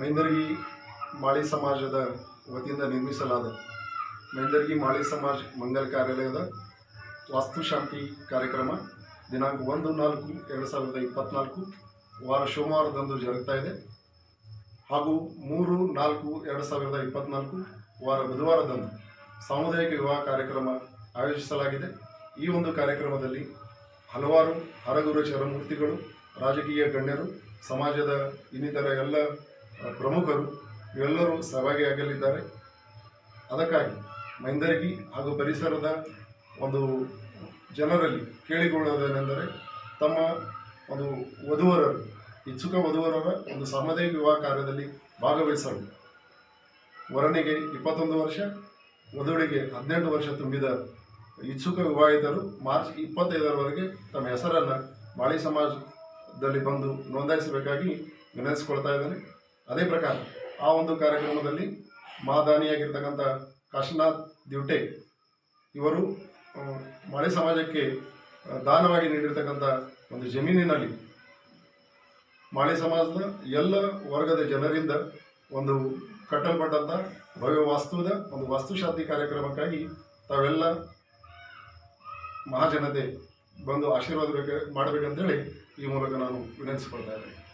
ಮೈಂದರ್ಗಿ ಮಾಳಿ ಸಮಾಜದ ವತಿಯಿಂದ ನಿರ್ಮಿಸಲಾದ ಮೈಂದರ್ಗಿ ಮಾಳಿ ಸಮಾಜ ಮಂಗಲ ಕಾರ್ಯಾಲಯದ ವಾಸ್ತುಶಾಂತಿ ಕಾರ್ಯಕ್ರಮ ದಿನಾಂಕ ಒಂದು ನಾಲ್ಕು ಎರಡು ಸಾವಿರದ ಇಪ್ಪತ್ನಾಲ್ಕು ವಾರ ಸೋಮವಾರದಂದು ಜರುಗ್ತಾ ಇದೆ. ಹಾಗೂ ಮೂರು ನಾಲ್ಕು ಎರಡು ಸಾವಿರದ ಇಪ್ಪತ್ನಾಲ್ಕು ವಾರ ಬುಧವಾರದಂದು ಸಾಮುದಾಯಿಕ ವಿವಾಹ ಕಾರ್ಯಕ್ರಮ ಆಯೋಜಿಸಲಾಗಿದೆ. ಈ ಒಂದು ಕಾರ್ಯಕ್ರಮದಲ್ಲಿ ಹಲವಾರು ಹರಗುರು ಚರಮೂರ್ತಿಗಳು ರಾಜಕೀಯ ಗಣ್ಯರು, ಸಮಾಜದ ಇನ್ನಿತರ ಎಲ್ಲ ಪ್ರಮುಖರು ಇವೆಲ್ಲರೂ ಸಹಭಾಗಿಯಾಗಲಿದ್ದಾರೆ ಅದಕ್ಕಾಗಿ ಮೈಂದರ್ಗಿ ಹಾಗೂ ಪರಿಸರದ ಒಂದು ಜನರಲ್ಲಿ ಕೇಳಿಕೊಳ್ಳುವುದೇನೆಂದರೆ ತಮ್ಮ ಒಂದು ವಧುವರರು, ಇಚ್ಛುಕ ವಧುವರರ ಒಂದು ಸಾಮುದಾಯಿಕ ವಿವಾಹ ಕಾರ್ಯದಲ್ಲಿ ಭಾಗವಹಿಸಲು. ವರನಿಗೆ ಇಪ್ಪತ್ತೊಂದು ವರ್ಷ, ವಧುವಿಗೆ ಹದಿನೆಂಟು ವರ್ಷ ತುಂಬಿದ ಇಚ್ಛುಕ ವಿವಾಹಿತರು ಮಾರ್ಚ್ ಇಪ್ಪತ್ತೈದರವರೆಗೆ ತಮ್ಮ ಹೆಸರನ್ನು ಮಾಳಿ ಸಮಾಜದಲ್ಲಿ ಬಂದು ನೋಂದಾಯಿಸಬೇಕಾಗಿ ವಿನಂತಿಸ್ಕೊಳ್ತಾ ಇದ್ದೇನೆ. ಅದೇ ಪ್ರಕಾರ ಆ ಒಂದು ಕಾರ್ಯಕ್ರಮದಲ್ಲಿ ಮಾದಾನಿಯಾಗಿರ್ತಕ್ಕಂಥ ಕಾಶನಾಥ್ ದಿವಟೆ ಇವರು ಮಳೆ ಸಮಾಜಕ್ಕೆ ದಾನವಾಗಿ ನೀಡಿರ್ತಕ್ಕಂಥ ಒಂದು ಜಮೀನಿನಲ್ಲಿ ಮಾಳೆ ಸಮಾಜದ ಎಲ್ಲ ವರ್ಗದ ಜನರಿಂದ ಒಂದು ಕಟ್ಟಲ್ಪಟ್ಟಂಥ ಭವ್ಯ ವಾಸ್ತುದ ಒಂದು ವಾಸ್ತುಶಾಂತಿ ಕಾರ್ಯಕ್ರಮಕ್ಕಾಗಿ ತಾವೆಲ್ಲ ಮಹಾಜನತೆ ಬಂದು ಆಶೀರ್ವಾದ ಬೇಕ, ಮಾಡಬೇಕಂತೇಳಿ ಈ ಮೂಲಕ ನಾನು ವಿನಂತಿಸಿಕೊಳ್ತಾ ಇದ್ದೇನೆ.